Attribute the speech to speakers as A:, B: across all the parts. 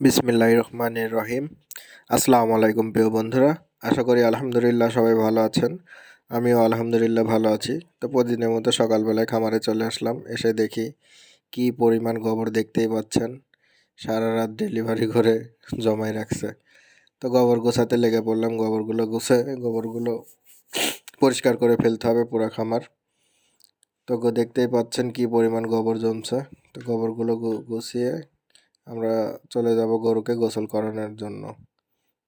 A: বিসমিল্লাহ রহমানির রহিম। আসসালামু আলাইকুম প্রিয় বন্ধুরা, আশা করি আলহামদুলিল্লাহ সবাই ভালো আছেন। আমিও আলহামদুলিল্লাহ ভালো আছি। তো প্রতিদিনের মতো সকালবেলায় খামারে চলে আসলাম, এসে দেখি কি পরিমাণ গোবর দেখতেই পাচ্ছেন। সারা রাত ডেলিভারি করে জমাই রাখছে। তো গোবর গোছাতে লেগে পড়লাম, গোবরগুলো গুছে, গোবরগুলো পরিষ্কার করে ফেলতে হবে পুরা খামার। তো দেখতেই পাচ্ছেন কি পরিমাণ গোবর জমছে। তো গোবরগুলো গুছিয়ে আমরা চলে যাব গরুকে গোসল করানোর জন্য।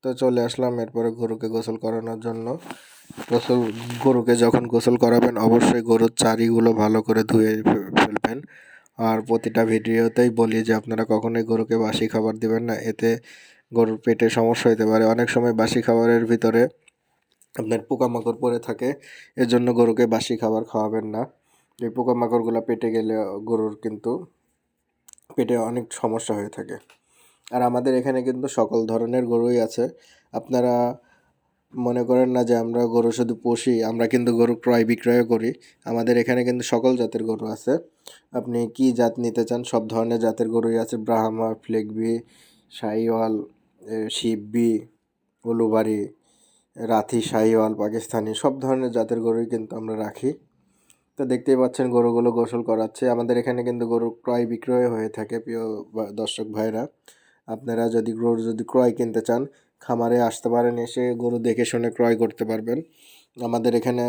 A: তো চলে আসলাম এরপরে গরুকে গোসল করানোর জন্য। গোসল, গরুকে যখন গোসল করাবেন অবশ্যই গরুর চারিগুলো ভালো করে ধুয়ে ফেলবেন। আর প্রতিটা ভিডিওতেই বলি যে আপনারা কখনোই গরুকে বাসি খাবার দিবেন না। এতে গরুর পেটে সমস্যা হতে পারে। অনেক সময় বাসি খাবারের ভিতরে আপনার পোকামাকড় পড়ে থাকে এর জন্য গরুকে বাসি খাবার খাওয়াবেন না। এই পোকামাকড়গুলো পেটে গেলে গরুর কিন্তু পেটে অনেক সমস্যা হয়ে থাকে। আর আমাদের এখানে কিন্তু সকল ধরনের গরুই আছে। আপনারা মনে করেন না যে আমরা গরু শুধু পুষি, আমরা কিন্তু গরু ক্রয় বিক্রয়ও করি। আমাদের এখানে কিন্তু সকল জাতের গরু আছে। আপনি কি জাত নিতে চান, সব ধরনের জাতের গরুই আছে। ব্রাহ্মা, ফ্লেগবি, শাহিওয়াল শিববি উলুবাড়ি রাথি, শাহিওয়াল, পাকিস্তানি, সব ধরনের জাতের গরুই কিন্তু আমরা রাখি। তো দেখতেই পাচ্ছেন গরুগুলো গোসল করাচ্ছে। আমাদের এখানে কিন্তু গরু ক্রয় বিক্রয় হয়ে থাকে প্রিয় দর্শক ভাইরা। আপনারা যদি গরু যদি ক্রয় কিনতে চান, খামারে আসতে পারেন, এসে গরু দেখে শুনে ক্রয় করতে পারবেন। আমাদের এখানে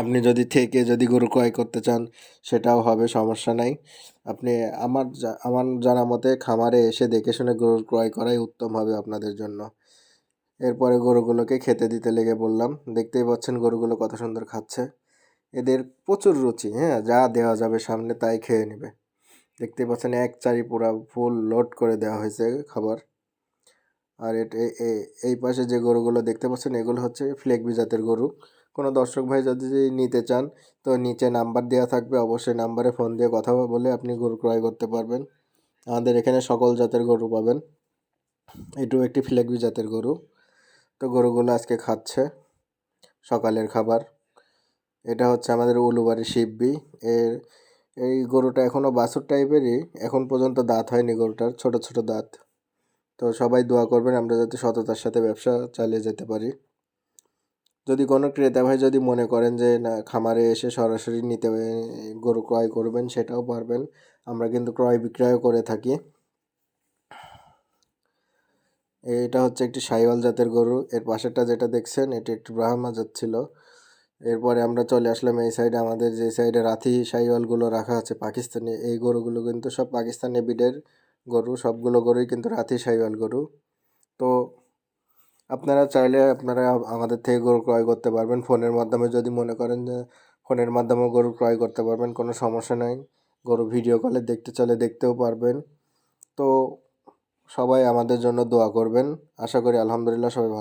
A: আপনি যদি থেকে যদি গরু ক্রয় করতে চান, সেটাও হবে, সমস্যা নাই। আপনি আমার আমার জানা মতে খামারে এসে দেখে শুনে গরু ক্রয় করাই উত্তম হবে আপনাদের জন্য। এরপরে গরুগুলোকে খেতে দিতে লেগে বললাম দেখতেই পাচ্ছেন গরুগুলো কত সুন্দর খাচ্ছে। এদের প্রচুর রুচি হ্যাঁ যা দেওয়া যাবে সামনে তাই খেয়ে নেবে। দেখতে পাচ্ছেন এক চারি পুরা ফুল লোড করে দেওয়া হয়েছে খাবার। আর এই পাশে যে গরুগুলো দেখতে পাচ্ছেন, এগুলো হচ্ছে ফ্লেগবি জাতের গরু। কোনো দর্শক ভাই যদি নিতে চান, তো নিচে নাম্বার দেওয়া থাকবে। অবশ্যই নাম্বারে ফোন দিয়ে কথা বলে আপনি গরু ক্রয় করতে পারবেন। আমাদের এখানে সকল জাতের গরু পাবেন। এটু একটি ফ্লেগবি জাতের গরু। তো গরুগুলো আজকে খাচ্ছে। সকালের খাবার। এটা হচ্ছে আমাদের উলুবাড়ি শিববি। এর, এই গরুটা এখনও বাছুর টাইপেরই, এখন পর্যন্ত দাঁত হয়নি গরুটার, ছোট ছোট দাঁত। তো সবাই দোয়া করবেন আমরা যাতে সততার সাথে ব্যবসা চালিয়ে যেতে পারি। যদি কোনো ক্রেতা ভাই যদি মনে করেন যে, না, খামারে এসে সরাসরি নিতে গরু ক্রয় করবেন, সেটাও পারবেন। আমরা কিন্তু ক্রয় বিক্রয়ও করে থাকি। এটা হচ্ছে একটি সাইওয়াল জাতের গরু। এর পাশেরটা যেটা দেখছেন, এটি একটি ব্রাহ্মা জাত ছিল। এরপরে আমরা চলে আসলাম এই সাইডে আমাদের যে সাইডে রাথি সাইওয়ালগুলো রাখা আছে পাকিস্তানি, এই গরুগুলো কিন্তু সব পাকিস্তানি বিডের গরু, সবগুলো গরুই কিন্তু রাথি সাইওয়াল গরু। তো আপনারা চাইলে আপনারা আমাদের থেকে গরু ক্রয় করতে পারবেন। ফোনের মাধ্যমে যদি মনে করেন যে ফোনের মাধ্যমে গরু ক্রয় করতে পারবেন, কোনো সমস্যা নাই। গরু ভিডিও কলে দেখতে চলে দেখতেও পারবেন। তো সবাই আমাদের জন্য দোয়া করবেন। আশা করি আলহামদুলিল্লাহ সবাই ভালো